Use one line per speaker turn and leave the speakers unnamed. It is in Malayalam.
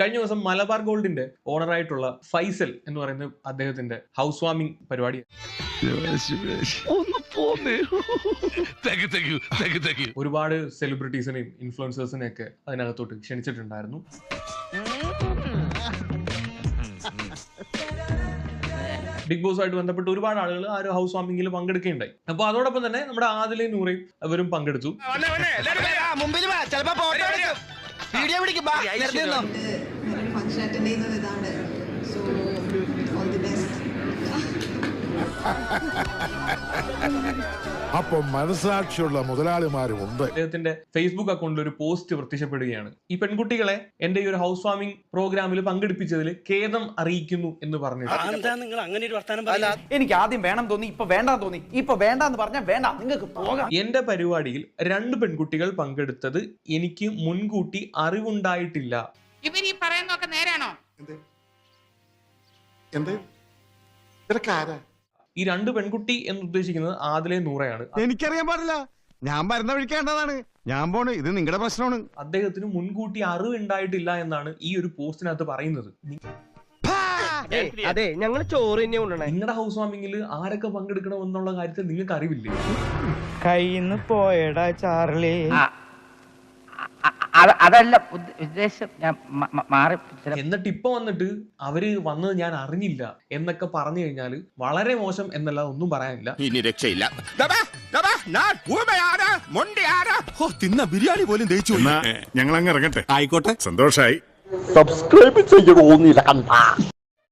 കഴിഞ്ഞ ദിവസം മലബാർ ഗോൾഡിന്റെ ഓണറായിട്ടുള്ള ഫൈസൽ എന്ന് പറയുന്ന അദ്ദേഹത്തിന്റെ ഹൗസ് വാമിംഗ് പരിപാടി. ഒരുപാട് സെലിബ്രിറ്റീസിനെയും ഇൻഫ്ലുവൻസേഴ്സിനെയും ഒക്കെ അതിനകത്തോട്ട് ക്ഷണിച്ചിട്ടുണ്ടായിരുന്നു. ബിഗ് ബോസ് ആയിട്ട് ബന്ധപ്പെട്ട് ഒരുപാട് ആളുകൾ ആ ഒരു ഹൗസ് വാമിംഗിൽ പങ്കെടുക്കുകയുണ്ടായി. അപ്പൊ അതോടൊപ്പം തന്നെ നമ്മുടെ ആദിലയും നൂറയും അവരും പങ്കെടുത്തു.
ഫംഗ്ഷൻ അറ്റൻഡ് ചെയ്യുന്നത് ഇതാണ് സോ ഓൾ ദി ബെസ്റ്റ്
അപ്പൊ മനസാക്ഷിയുള്ള മുതലാളിമാരും ഉണ്ട്.
അദ്ദേഹത്തിന്റെ ഫേസ്ബുക്ക് അക്കൗണ്ടിൽ ഒരു പോസ്റ്റ് പ്രത്യക്ഷപ്പെടുകയാണ്. ഈ പെൺകുട്ടികളെ എന്റെ ഈ ഒരു ഹൗസ് വാമിംഗ് പ്രോഗ്രാമിൽ പങ്കെടുപ്പിച്ചതിൽ ഖേദം അറിയിക്കുന്നു എന്ന്
പറഞ്ഞു നിങ്ങൾ അങ്ങനെ ഒരു
എനിക്ക് ആദ്യം വേണം തോന്നി ഇപ്പൊ വേണ്ടാന്ന് തോന്നി. ഇപ്പൊ വേണ്ടാന്ന് പറഞ്ഞാൽ വേണ്ട നിങ്ങൾക്ക് പോകാം.
എന്റെ പരിപാടിയിൽ രണ്ട് പെൺകുട്ടികൾ പങ്കെടുത്തത് എനിക്ക് മുൻകൂട്ടി അറിവുണ്ടായിട്ടില്ല.
ഇവർ ഈ പറയുന്നതൊക്കെ നേരാണോ?
എന്തേ? എന്തേ? ഇതൊക്കെ
ഈ രണ്ട് പെൺകുട്ടി എന്ന് ഉദ്ദേശിക്കുന്നത് ആദിലെ നൂറയാണ്
എനിക്കറിയാൻ പാടില്ല. ഞാൻ വരുന്ന വഴിക്കേണ്ടതാണ് ഞാൻ പോണ്. ഇത് നിങ്ങളുടെ പ്രശ്നമാണ്.
അദ്ദേഹത്തിന് മുൻകൂട്ടി അറിവ് ഉണ്ടായിട്ടില്ല എന്നാണ് ഈ ഒരു പോസ്റ്റിനകത്ത് പറയുന്നത്.
അതെ ഞങ്ങൾ ചോറ് തന്നെ കൊണ്ടുവന്നെ
നിങ്ങളുടെ ഹൗസ് വാമിങ്ങിൽ ആരൊക്കെ പങ്കെടുക്കണം എന്നുള്ള കാര്യത്തിൽ നിങ്ങൾക്ക് അറിവില്ലേ
കയ്യിന്ന് പോയടാ ചാർലി.
അതല്ല ഉദ്ദ- ഉദ്ദേശം ഞാൻ മാറി
എന്നിട്ട് ഇപ്പൊ വന്നിട്ട് അവർ വന്നത് ഞാൻ അറിഞ്ഞില്ല എന്നൊക്കെ പറഞ്ഞു കഴിഞ്ഞാൽ വളരെ മോശം എന്നല്ല ഒന്നും പറയാനില്ല.
ഇനി രക്ഷയില്ല. തിന്ന ബിരിയാണി പോലും ദഹിച്ചു
ഞങ്ങൾ അങ്ങ് ഇറങ്ങട്ടെ.
ആയിക്കോട്ടെ.
സന്തോഷായി.
സബ്സ്ക്രൈബ് ചെയ്യണമെന്നില്ല